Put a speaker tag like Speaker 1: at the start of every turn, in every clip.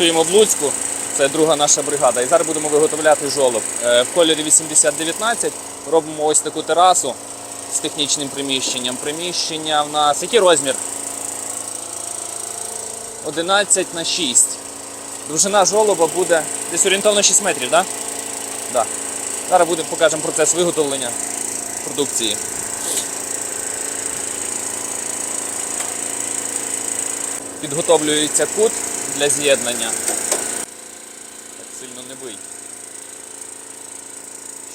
Speaker 1: працюємо в Луцьку, це друга наша бригада. І зараз будемо виготовляти жолоб. Е, В кольорі 8019 робимо ось таку терасу з технічним приміщенням. Приміщення в нас. Який розмір? 11 на 6. Довжина жолоба буде десь орієнтовно 6 метрів, так? Да? Да. Зараз будемо покажемо процес виготовлення продукції. Підготовлюється кут для з'єднання. Так сильно не бий.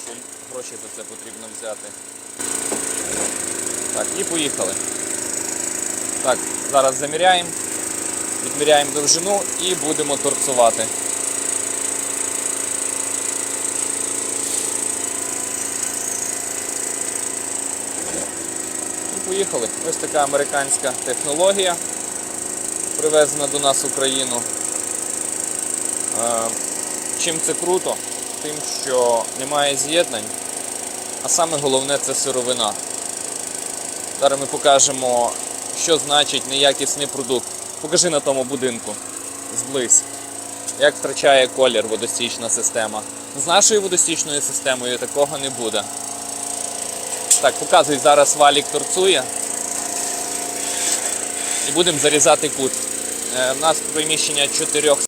Speaker 1: Ще гроші за це потрібно взяти. Так, і поїхали. Так, зараз заміряємо, відміряємо довжину і будемо торцувати. І поїхали. Ось така американська технологія привезена до нас в Україну. Е, Чим це круто? Тим, що немає з'єднань, а саме головне це сировина. Зараз ми покажемо, що значить неякісний продукт. Покажи на тому будинку зблизь. Як втрачає колір водостічна система. З нашою водостічною системою такого не буде. Так, показуй, зараз валік торцує. І будемо зарізати кут. Е, У нас приміщення чотирьох